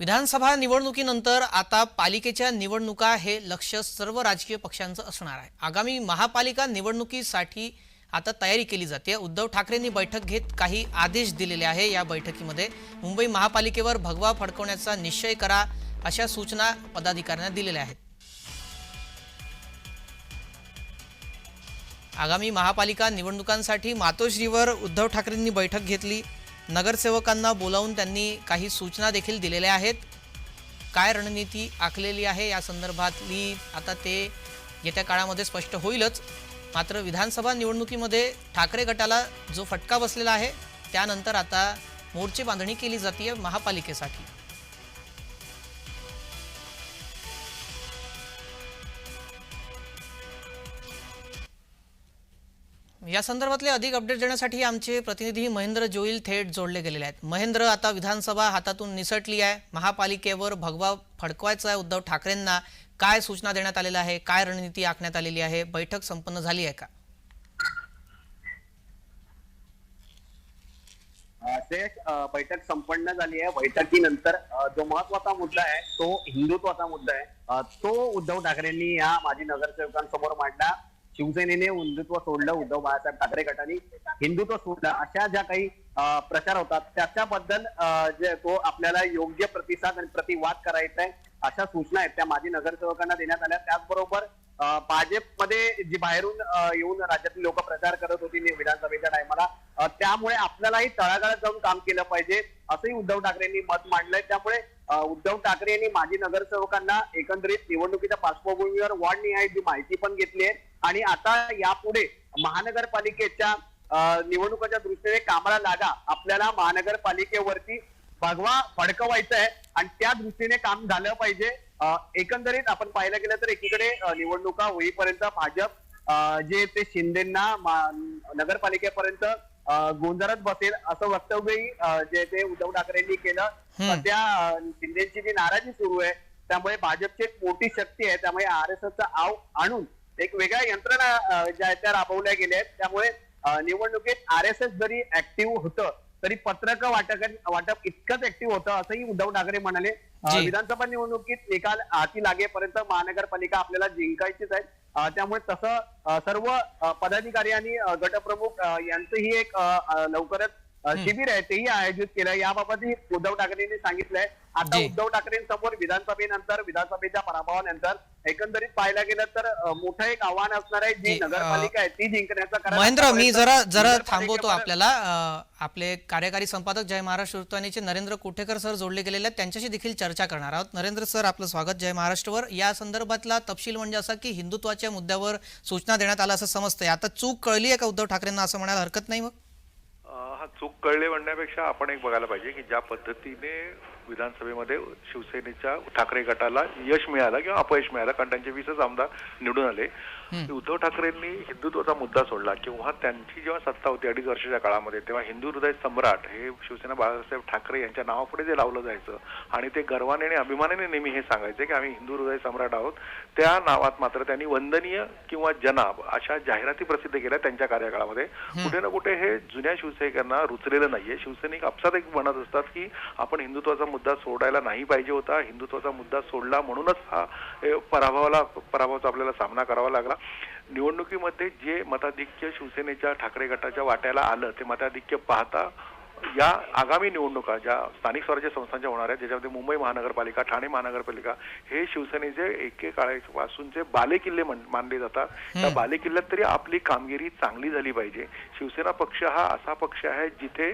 विधानसभा निवडणुकीनंतर आता पालिकेच्या निवडणुका हे लक्ष सर्व राजकीय पक्षांचं असणार आहे. आगामी महापालिका निवडणुकीसाठी आता तयारी केली जाते. उद्धव ठाकरेंनी बैठक घेत काही आदेश दिलेले आहे या बैठकीमध्ये. मुंबई महापालिकेवर भगवा फडकवण्याचा निश्चय करा अशा सूचना पदाधिकाऱ्यांना दिलेल्या आहेत. आगामी महापालिका निवडणुकांसाठी मातोश्रीवर उद्धव ठाकरेंनी बैठक घेतली. नगरसेवकांना बोलावून त्यांनी काही सूचना देखील दिलेल्या आहेत. काय रणनीती आखलेली आहे या संदर्भातली आता ते येत्या काळामध्ये स्पष्ट होईलच. मात्र विधानसभा निवडणुकीमध्ये ठाकरे गटाला जो फटका बसलेला आहे त्यानंतर आता मोर्चे बांधणी केली जाते महापालिकेसाठी. या संदर्भातले अधिक अपडेट देण्यासाठी आमचे प्रतिनिधी महेंद्र जोईल थेट जोडले गेलेले आहेत. महेंद्र आता विधानसभा हातातून निसटली आहे. महापालिकेवर भगवा फडकवायचा आहे उद्धव ठाकरेंना. काय सूचना देण्यात आलेल्या आहे? काय रणनीती आखण्यात आलेली आहे? बैठक संपन्न झाली आहे का? बैठक संपन्न झाली आहे. बैठकीनंतर जो महत्त्वाचा मुद्दा आहे तो हिंदुत्वाचा मुद्दा आहे. तो उद्धव ठाकरेंनी या माजी नगरसेवकांसमोर मांडला. शिवसेनेने हिंदुत्व सोडलं उद्धव बाळासाहेब ठाकरे गटाने. हिंदुत्व सोडलं. अशा ज्या काही प्रचार होतात त्याच्याबद्दल जे तो आपल्याला योग्य प्रतिसाद आणि प्रतिवाद करायचा आहे अशा सूचना आहेत. त्या माजी नगरसेवकांना देण्यात आल्या. त्याचबरोबर भाजपमध्ये जी बाहेरून येऊन राज्यातील लोक प्रचार करत होती विधानसभेच्या टायमाला त्यामुळे आपल्यालाही तळागाळात जाऊन काम केलं पाहिजे असंही उद्धव ठाकरेंनी मत मांडलंय. त्यामुळे उद्धव ठाकरे यांनी माजी नगरसेवकांना एकंदरीत निवडणुकीच्या पार्श्वभूमीवर वॉर्ड निहाय जी माहिती पण घेतली आहे. आणि आता यापुढे महानगरपालिकेच्या निवडणुकाच्या दृष्टीने कामाला लागा. आपल्याला महानगरपालिकेवरती भगवा फडकवायचा आहे आणि त्या दृष्टीने काम झालं पाहिजे. एकंदरीत आपण पाहायला गेलं तर एकीकडे निवडणुका होईपर्यंत भाजप जे ते शिंदेना नगरपालिकेपर्यंत गोंधळत बसेल असं वक्तव्यही जे ते उद्धव ठाकरेंनी केलं. सध्या शिंदेची जी नाराजी सुरू आहे त्यामुळे भाजपची एक मोठी शक्ती आहे. त्यामुळे आर एस आव आणून एक वेगळ्या यंत्रणा ज्या त्या राबवल्या गेल्या आहेत. त्यामुळे निवडणुकीत आर एस एस जरी ऍक्टिव्ह होतं तरी पत्रक वाटक वाटप इतकंच ऍक्टिव्ह होतं असंही उद्धव ठाकरे म्हणाले. विधानसभा निवडणुकीत निकाल हाती लागेपर्यंत महानगरपालिका आपल्याला जिंकायचीच आहे. त्यामुळे तसं सर्व पदाधिकारी आणि गटप्रमुख यांचंही एक लवकरच शिबिर आहे तेही आयोजित केलं. याबाबतही उद्धव ठाकरेंनी सांगितलंय. आता. उद्धव ठाकरेंसमोर विधानसभेनंतर विधानसभेच्या पराभवानंतर एकंदरीत पाहायला गेलं तर मोठं एक आव्हान असणार आहे जी नगरपालिका आहे ती जिंकण्याचा महेंद्र मी जरा जरा थांबवतो आपल्याला. आपले कार्यकारी संपादक जय महाराष्ट्र वृत्तवाहिनीचे नरेंद्र कुठेकर सर जोडले गेलेले आहेत. त्यांच्याशी देखील चर्चा करणार आहोत. नरेंद्र सर आपलं स्वागत जय महाराष्ट्रवर. या संदर्भातला तपशील म्हणजे असा की हिंदुत्वाच्या मुद्द्यावर सूचना देण्यात आला असं समजतंय. आता चूक कळली आहे का उद्धव ठाकरेंना? असं म्हणायला हरकत नाही मग? हा चूक कळले म्हणण्यापेक्षा आपण एक बघायला पाहिजे की ज्या पद्धतीने विधानसभेमध्ये शिवसेनेच्या ठाकरे गटाला यश मिळालं किंवा अपयश मिळालं कारण त्यांचे वीसच आमदार निवडून आले. उद्धव ठाकरेंनी हिंदुत्वाचा मुद्दा सोडला किंवा त्यांची जेव्हा सत्ता होती अडीच वर्षाच्या काळामध्ये तेव्हा हिंदू हृदय सम्राट हे शिवसेना बाळासाहेब ठाकरे यांच्या नावापुढे जे लावलं जायचं आणि ते गर्वाने आणि अभिमानाने नेहमी हे सांगायचे की आम्ही हिंदू हृदय सम्राट आहोत. त्या नावात मात्र त्यांनी वंदनीय किंवा जनाब अशा जाहिराती प्रसिद्ध केल्या त्यांच्या कार्यकाळामध्ये. कुठे ना कुठे हे जुन्या शिवसैनिकांना रुचलेलं नाहीये. शिवसैनिक आपसात एक म्हणत असतात की आपण हिंदुत्वाचा मुद्दा सोडायला नाही पाहिजे होता हिंदुत्वाचा मुद्दा सोडला म्हणूनच हा पराभवाला पराभवाचा आपल्याला सामना करावा लागला. निवडणुकीमध्ये जे मताधिक्य शिवसेनेच्या ठाकरे गटाच्या वाट्याला आलं ते मताधिक्य पाहता या आगामी निवडणुका ज्या स्थानिक स्वराज्य संस्थांच्या होणार आहेत ज्याच्यामध्ये मुंबई महानगरपालिका ठाणे महानगरपालिका हे शिवसेनेचे एकेकाळापासूनचे बालेकिल्ले मानले जातात त्या बालेकिल्ल्यात तरी आपली कामगिरी चांगली झाली पाहिजे. शिवसेना पक्ष हा असा पक्ष आहे जिथे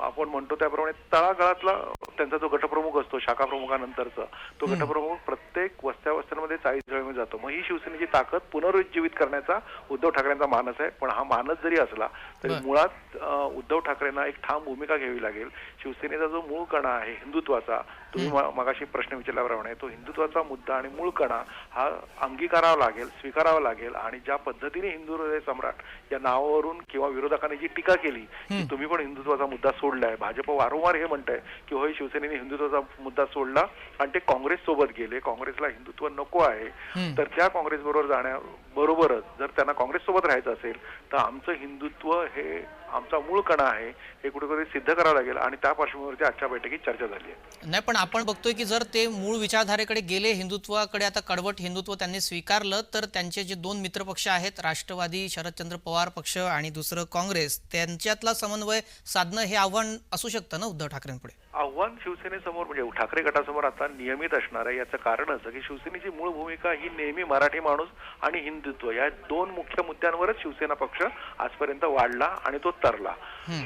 आपण म्हणतो त्याप्रमाणे तळागाळातला त्यांचा जो गटप्रमुख असतो शाखा प्रमुखानंतरचा तो गटप्रमुख प्रत्येक वस्त्या वस्त्यांमध्ये चाळीस जातो. मग ही शिवसेनेची ताकद पुनरुज्जीवित करण्याचा उद्धव ठाकरेंचा मानस आहे. पण हा मानस जरी असला तरी. मुळात उद्धव ठाकरेंना एक ठाम भूमिका घ्यावी लागेल. शिवसेनेचा जो मूळ कणा आहे हिंदुत्वाचा तुम्ही मगाशी प्रश्न विचारल्याप्रमाणे तो हिंदुत्वाचा मुद्दा आणि मूळ कणा हा अंगीकारावा लागेल स्वीकारावा लागेल आणि ज्या पद्धतीने हिंदू हृदय सम्राट या नावावरून किंवा विरोधकांनी जी टीका केली की तुम्ही पण हिंदुत्वाचा मुद्दा सोडलाय. भाजप वारंवार हे म्हणतंय की होय शिवसेनेने हिंदुत्वाचा मुद्दा सोडला आणि ते काँग्रेस सोबत गेले. काँग्रेसला हिंदुत्व नको आहे. तर त्या काँग्रेस बरोबर जाण्याबरोबरच जर त्यांना काँग्रेस सोबत राहायचं असेल तर आमचं हिंदुत्व हे आमचा मूळ कणा आहे हे कुठेतरी सिद्ध करावं लागेल आणि त्या पार्श्वभूमीवरती आजच्या बैठकीत चर्चा झाली आहे. नाही पण आपण बघतोय की जर ते मूळ विचारधारेकडे गेले हिंदुत्वाकडे आता कडवट हिंदुत्व त्यांनी स्वीकारलं तर त्यांचे जे दोन मित्रपक्ष आहेत राष्ट्रवादी शरदचंद्र पवार पक्ष आणि दुसरं काँग्रेस त्यांच्यातला समन्वय साधणं हे आव्हान असू शकतं ना उद्धव ठाकरेंपुढे? आव्हान शिवसेनेसमोर म्हणजे ठाकरे गटासमोर आता नियमित असणार आहे. याचं कारण असं की शिवसेनेची मूळ भूमिका ही नेहमी मराठी माणूस आणि हिंदुत्व या दोन मुख्य मुद्द्यांवरच शिवसेना पक्ष आजपर्यंत वाढला आणि तो तरला.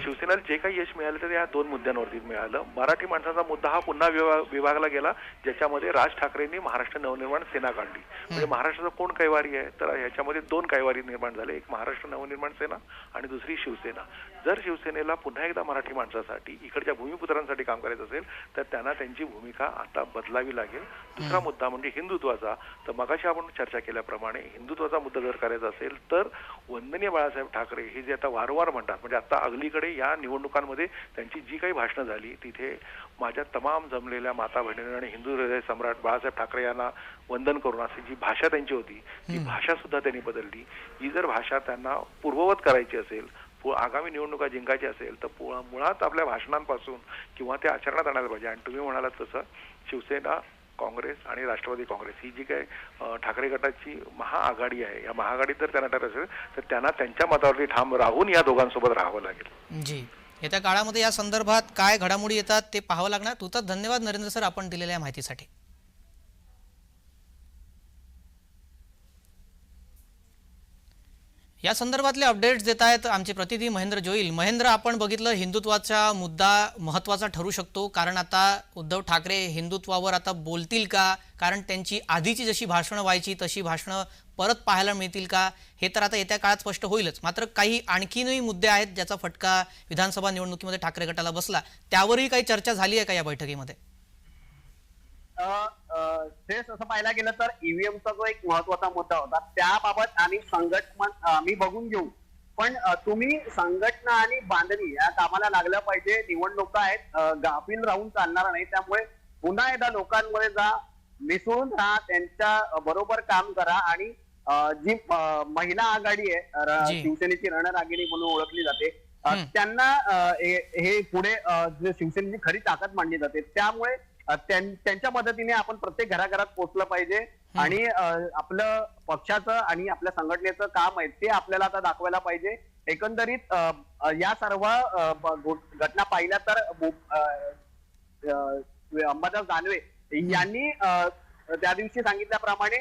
शिवसेनेला जे काही यश मिळालं ते या दोन मुद्द्यांवरती मिळालं. मराठी माणसाचा मुद्दा हा पुन्हा विभाग- विभागला गेला ज्याच्यामध्ये राज ठाकरेंनी महाराष्ट्र नवनिर्माण सेना काढली. म्हणजे महाराष्ट्राचा कोण कैवारी आहे? तर ह्याच्यामध्ये दोन कैवारी निर्माण झाले. एक महाराष्ट्र नवनिर्माण सेना आणि दुसरी शिवसेना. जर शिवसेनेला पुन्हा एकदा मराठी माणसासाठी इकडच्या भूमिपुत्रांसाठी काम करायचं असेल तर त्यांना त्यांची भूमिका आता बदलावी लागेल. दुसरा मुद्दा म्हणजे हिंदुत्वाचा. तर मगाशी आपण चर्चा केल्याप्रमाणे हिंदुत्वाचा मुद्दा जर करायचा असेल तर वंदनीय बाळासाहेब ठाकरे हे जे आता वारंवार म्हणतात म्हणजे आता अगलीकडे या निवडणुकांमध्ये त्यांची जी काही भाषणं झाली तिथे माझ्या तमाम जमलेल्या माता बहिणींना आणि हिंदू हृदय सम्राट बाळासाहेब ठाकरे यांना वंदन करून अशी जी भाषा त्यांची होती ती भाषा सुद्धा त्यांनी बदलली. ही जर भाषा त्यांना पूर्ववत करायची असेल आगामी निवडणुका जिंकायची असेल तर पु- मुळात आपल्या भाषणांपासून किंवा ते आचरणात आणायला पाहिजे. आणि तुम्ही म्हणालात तसं शिवसेना काँग्रेस आणि राष्ट्रवादी काँग्रेस ही जी काही ठाकरे गटाची महाआघाडी आहे या महाआघाडीत जर त्यांना ठरत असेल तर त्यांना त्यांच्या मतावरती ठाम राहून या दोघांसोबत राहावं लागेल. जी. येत्या काळामध्ये या संदर्भात काय घडामोडी येतात ते पाहावं लागणार. तुझा धन्यवाद नरेंद्र सर आपण दिलेल्या माहितीसाठी. या संदर्भातले अपडेट्स देत आहेत आमचे प्रतिनिधी महेंद्र जोईल. महेंद्र आपण बघितलं हिंदुत्वाचा मुद्दा महत्त्वाचा ठरू शकतो. कारण आता उद्धव ठाकरे हिंदुत्वावर आता बोलतील का? कारण त्यांची आधीची जशी भाषणं व्हायची तशी भाषणं परत पाहायला मिळतील का? हे तर आता येत्या काळात स्पष्ट होईलच. मात्र काही आणखीनही मुद्दे आहेत ज्याचा फटका विधानसभा निवडणुकीमध्ये ठाकरे गटाला बसला. त्यावरही काही चर्चा झाली आहे का या बैठकीमध्ये? तेच असं पाहायला गेलं तर ईव्हीएमचा जो एक महत्त्वाचा मुद्दा होता त्याबाबत आम्ही संघटना आम्ही बघून घेऊ पण तुम्ही संघटना आणि बांधणी या कामाला लागलं पाहिजे निवडणुका आहेत गाफील राहून चालणार नाही त्यामुळे पुन्हा एकदा लोकांमध्ये जा मिसळून राहा त्यांच्या बरोबर काम करा आणि जी महिला आघाडी आहे. शिवसेनेची रणरागिणी म्हणून ओळखली जाते. त्यांना हे पुढे शिवसेनेची खरी ताकद मानली जाते त्यामुळे त्यांच्या मदतीने आपण प्रत्येक घराघरात पोहोचलं पाहिजे. आणि आपलं पक्षाचं आणि आपल्या संघटनेचं काम आहे ते आपल्याला आता दाखवायला पाहिजे. एकंदरीत या सर्व घटना पाहिल्या तर अंबादास दानवे यांनी त्या दिवशी सांगितल्याप्रमाणे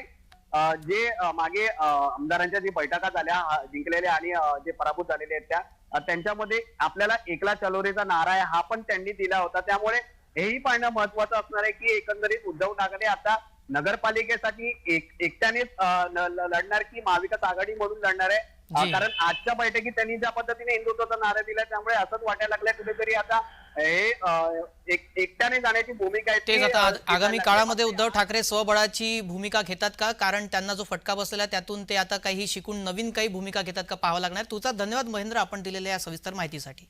जे मागे आमदारांच्या जी बैठका झाल्या जिंकलेल्या आणि जे पराभूत झालेले आहेत त्या त्यांच्यामध्ये आपल्याला एकला चलोरेचा नारा आहे हा पण त्यांनी दिला होता. त्यामुळे हेही पाहणं महत्वाचं असणार आहे की एकंदरीत उद्धव ठाकरे आता नगरपालिकेसाठी एक एकट्यानेच लढणार की महाविकास आघाडीमधून लढणार आहे. कारण आजच्या बैठकीत त्यांनी ज्या पद्धतीने हिंदुत्वाचा नारा दिला त्यामुळे असंच वाटायला लागलंय कुठेतरी आता हे एकट्याने जाण्याची भूमिका आहे ती, तेच आता आगामी काळामध्ये. उद्धव ठाकरे स्वबळाची भूमिका घेतात का कारण त्यांना जो फटका बसलेला त्यातून ते आता काही शिकून नवीन काही भूमिका घेतात का पाहावं लागणार तुझा धन्यवाद महेंद्र आपण दिलेल्या या सविस्तर माहितीसाठी